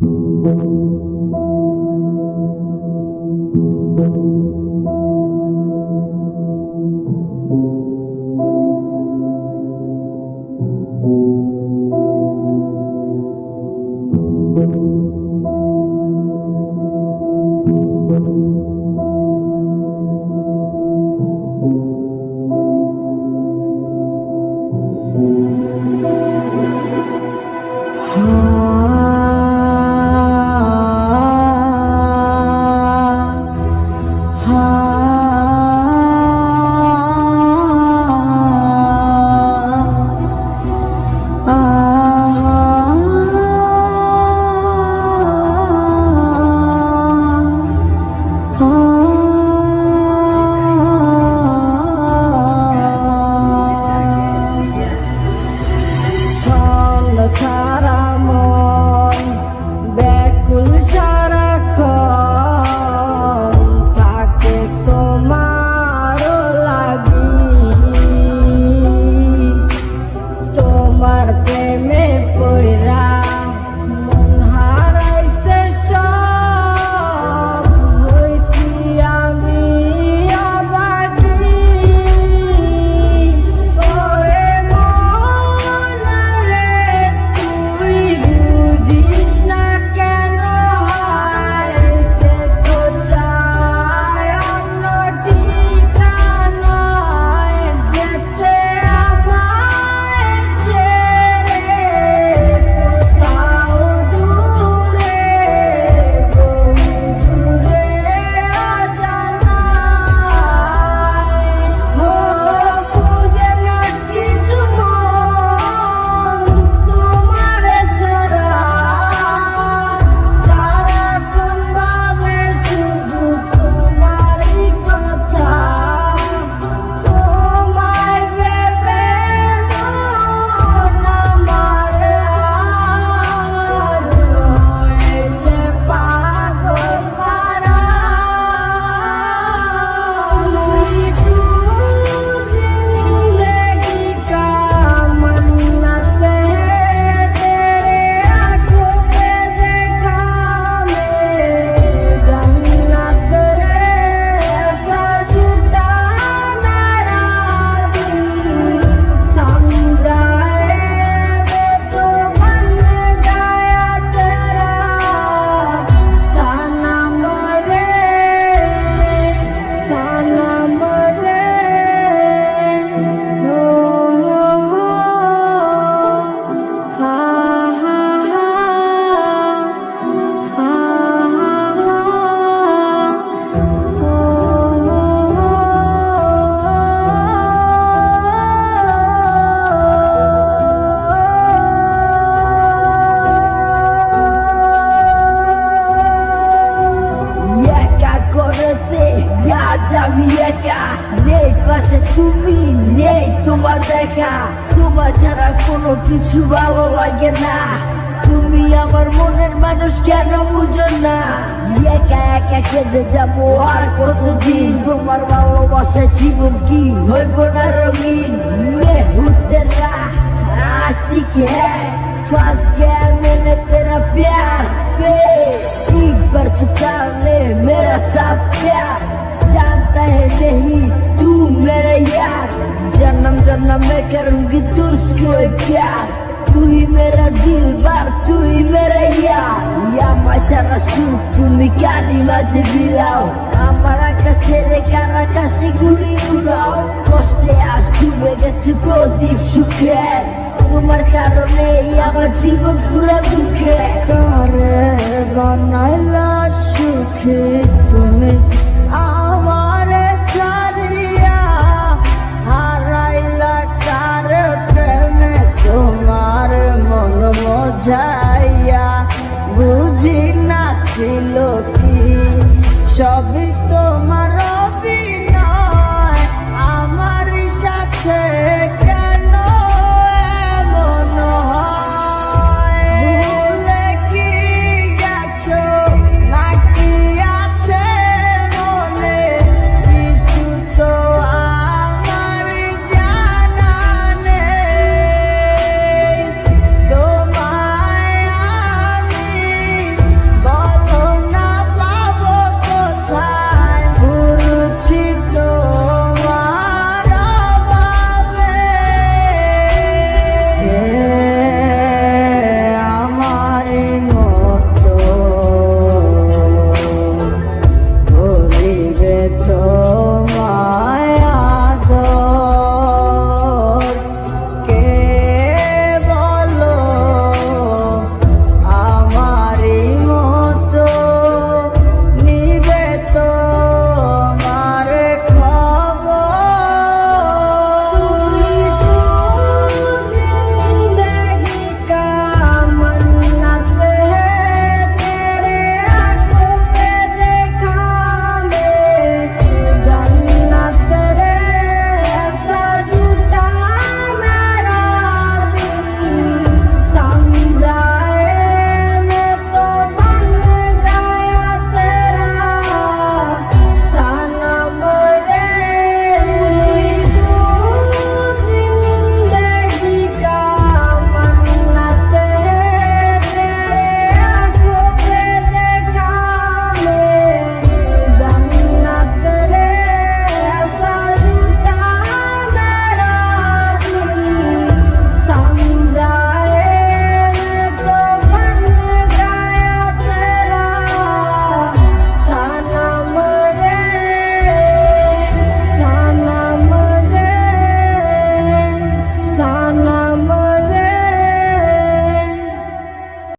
ছল তুমি নেই তোমার দেখা তোমার ছাড়া কোনো কিছু ভালো লাগে না তুমি আমার মনের মানুষ কেন বুঝো না একা একা কেঁদে যাবো আর কতদিন তোমার ভালোবাসা জীবন কি হইব না রঙিন মেহুতের आशिक है फंस गया मैंने तेरा प्यार पे एक बार पुकार ले मेरा साथ प्यार जानता है नहीं तू मेरा यार जन्म जन्म में करूंगी तुझको प्यार तू ही मेरा दिल बार तू ही मेरा यार या মাছারা সুখ তুমি কানি মাঝে বিলাও আমার আকাশে রেখার আকাশে ঘুরি উড়াও কষ্টে আজ ডুবে গেছে প্রদীপ সুখে তোমার কারণে আমার জীবন পুরো দুঃখে করে বানাইলা সুখী মজাইয়া বুঝি না ছিল কি সবই